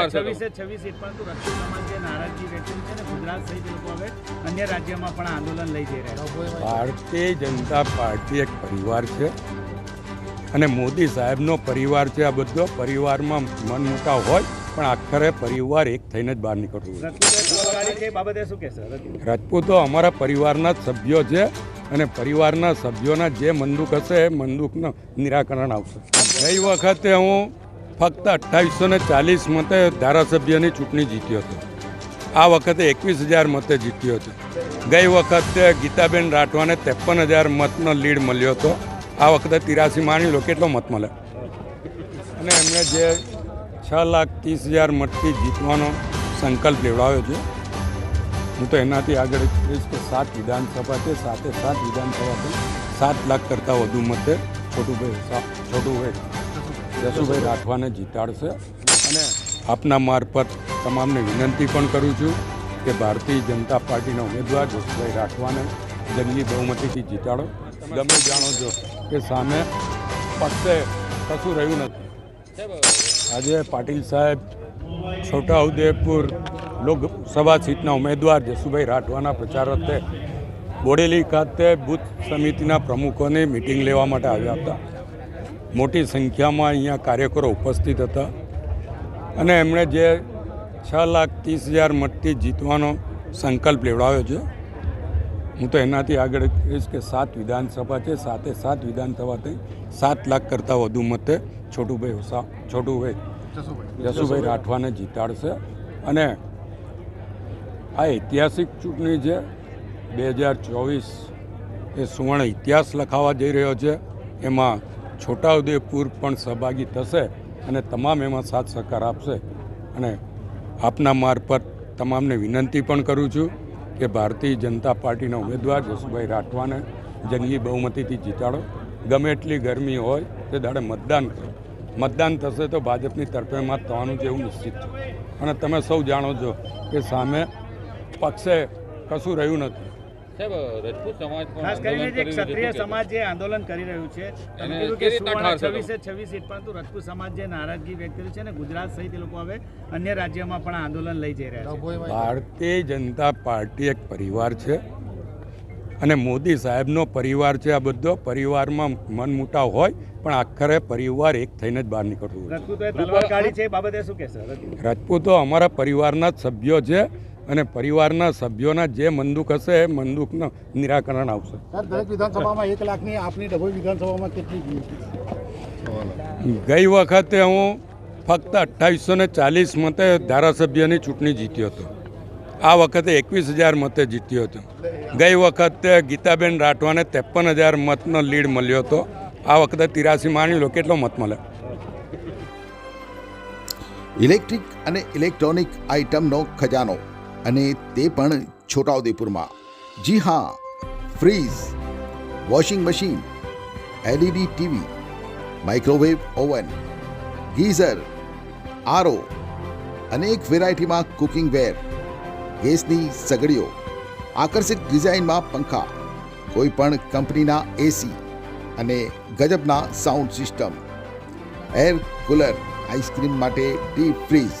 ઠાર છે છવ્વીસે છવ્વીસ સીટ પરંતુ રક્ષક સમાજ જે નારાજગી વ્યક્ત છે ને ગુજરાત સહિત લોકો હવે અન્ય રાજ્યમાં પણ આંદોલન લઈ જઈ રહ્યા ભારતીય જનતા પાર્ટી એક પરિવાર છે અને મોદી સાહેબનો પરિવાર છે આ બધો. પરિવારમાં મન મોટા હોય પણ આખરે પરિવાર એક થઈને જ બહાર કહેશો? રજપૂત. રાજપૂતો અમારા પરિવારના જ સભ્યો છે અને પરિવારના સભ્યોના જે મંદુક હશે એ મંદુકનું નિરાકરણ આવશે. ગઈ વખતે હું ફક્ત અઠ્ઠાવીસો ને ચાલીસ મતે ધારાસભ્યની ચૂંટણી જીત્યો હતો. આ વખતે એકવીસ હજાર મતે જીત્યો હતો. ગઈ વખતે ગીતાબેન રાઠવાને ત્રેપન હજાર મતનો લીડ મળ્યો હતો. આ વખતે તિરાસી માણી લો કેટલો મત મળે? અને એમણે જે છ લાખ ત્રીસ હજાર મતથી જીતવાનો સંકલ્પ લેવડાવ્યો છે. હું તો એનાથી આગળ કહીશ કે સાત વિધાનસભા છે, સાતે સાત વિધાનસભા છે. સાત લાખ કરતાં વધુ મતે, છોટુભાઈ છોટુભાઈ. જસુભાઈ રાઠવાને જીતાડશે. અને આપના મારફત તમામને વિનંતી પણ કરું છું કે ભારતીય જનતા પાર્ટીના ઉમેદવાર જસુભાઈ રાઠવાને જંગી બહુમતીથી જીતાડો. તમે જાણો છો કે સામે પક્ષે કશું રહ્યું નથી. આજે પાટીલ સાહેબ, છોટાઉદેપુર લોકસભા સીટના ઉમેદવાર જસુભાઈ રાઠવાના પ્રચારાર્થે બોડેલી ખાતે બુથ સમિતિના પ્રમુખોની મિટિંગ લેવા માટે આવ્યા હતા. મોટી સંખ્યામાં અહીંયા કાર્યકરો ઉપસ્થિત હતા. અને એમણે જે છ લાખ ત્રીસ હજાર મતથી જીતવાનો સંકલ્પ લેવડાવ્યો છે. હું તો એનાથી આગળ કહીશ કે સાત વિધાનસભા છે સાતે સાત વિધાનસભા થઈ. સાત લાખ કરતાં વધુ મતે છોટુભાઈ હોસા છોટુભાઈ જસુભાઈ રાઠવાને જીતાડશે. અને આ ઐતિહાસિક ચૂંટણી છે. બે હજાર ચોવીસ એ સુવર્ણ ઇતિહાસ લખાવા જઈ રહ્યો છે. એમાં છોટાઉદેપુર પણ સહભાગી થશે અને તમામ એમાં સાથ સહકાર આપશે. અને આપના મારફત તમામને વિનંતી પણ કરું છું કે ભારતીય જનતા પાર્ટીના ઉમેદવાર જસુભાઈ રાઠવાને જંગી બહુમતીથી જીતાડો. ગમે એટલી ગરમી હોય તે દાડે મતદાન કરો. મતદાન થશે તો ભાજપની તરફેણમાં થવાનું એવું નિશ્ચિત છે. અને તમે સૌ જાણો છો કે સામે પક્ષે કશું રહ્યું નથી. સાહેબ રજપૂત સમાજ ખાસ કરીને જે કરી રહ્યું છે. ક્ષત્રિય સમાજ જે આંદોલન કરી રહ્યું છે તમે કીધું કે કેવી રીતના સુવર્ણ ઠાર છે છવ્વીસે છવ્વીસ સીટ પરંતુ રજપૂત સમાજ જે નારાજગી વ્યક્ત કરી છે ને ગુજરાત સહિત એ લોકો હવે અન્ય રાજ્યમાં પણ આંદોલન લઈ જઈ રહ્યા છે. ભારતીય જનતા પાર્ટી એક પરિવાર છે અને મોદી સાહેબનો પરિવાર છે. આ બધો પરિવારમાં મન મુટાવ હોય પણ આખરે પરિવાર એક થઈને જ બહાર નીકળવું રાજપૂતો અમારા પરિવારના જ સભ્યો છે. અને પરિવારના સભ્યોના જે મનદુખ હશે એ મંદુકનું નિરાકરણ આવશે. દરેક વિધાનસભામાં એક લાખની આપની ડભોઈ વિધાનસભામાં કેટલી ગઈ વખતે હું ફક્ત અઠ્ઠાવીસો ને ચાલીસ મતે ધારાસભ્યની ચૂંટણી જીત્યો હતો. આ વખતે એકવીસ હજાર મતે જીત્યો હતો. ગઈ વખતે ગીતાબેન રાઠવાને ત્રેપન હજાર મતનો લીડ મળ્યો હતો. આ વખતે તિરાસી માણી લો કેટલો મત મળે? ઇલેક્ટ્રિક અને ઇલેક્ટ્રોનિક આઇટમનો ખજાનો અને તે પણ છોટાઉદેપુરમાં. જી હા fridge washing machine, LED TV, microwave oven, geyser, RO અનેક વેરાયટીમાં કુકિંગ વેર, ગેસની સગડીઓ, આકર્ષિત ડિઝાઇનમાં પંખા, કોઈ પણ કંપનીના એસી અને ગજબના sound system, air cooler, ice cream માટે ડીપ ફ્રીઝ